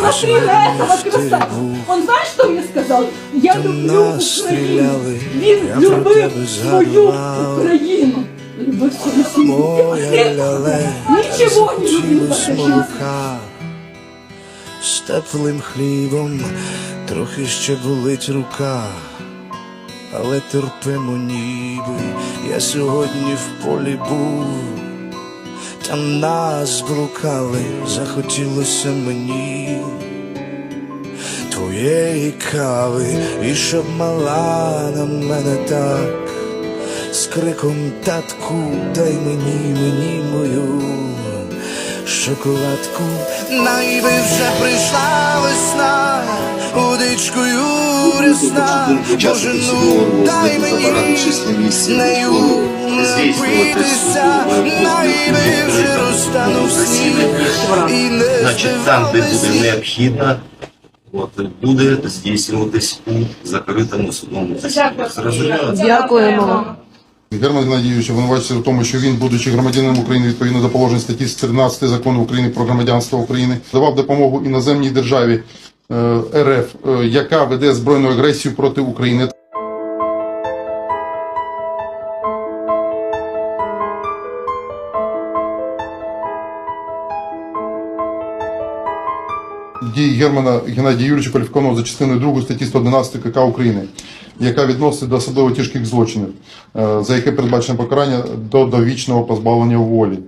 На этого красавца. Он знаешь, что мне сказал? Я люблю Україну. Він любив свою. Україну. Любив свою сім'ю. Нічого не любив з теплим хлібом, трохи ще болить рука, але терпимо ніби, я сьогодні в полі був, там нас блукали, захотілося мені. Твоєї кави, і щоб мала на мене так, з криком татку, дай мені, мені мою шоколадку. Найби вже прийшла весна, удичкою рясна, Боже, ну дай мені нею напитися, найби сніг і не Значить, там, де буде необхідно, от, буде здійснюватись у закритому судовому засіданні. Дякуємо. Герман Геннадійович обвинувачується в тому, що він, будучи громадянином України відповідно до положень статті 13 закону України про громадянство України, давав допомогу іноземній державі е, РФ, е, яка веде збройну агресію проти України. Дії Германа Геннадія Юрійовича кваліфікованого за частиною 2 статті 111 КК України, яка відносить до особливо тяжких злочинів, е, за яке передбачено покарання до довічного позбавлення волі.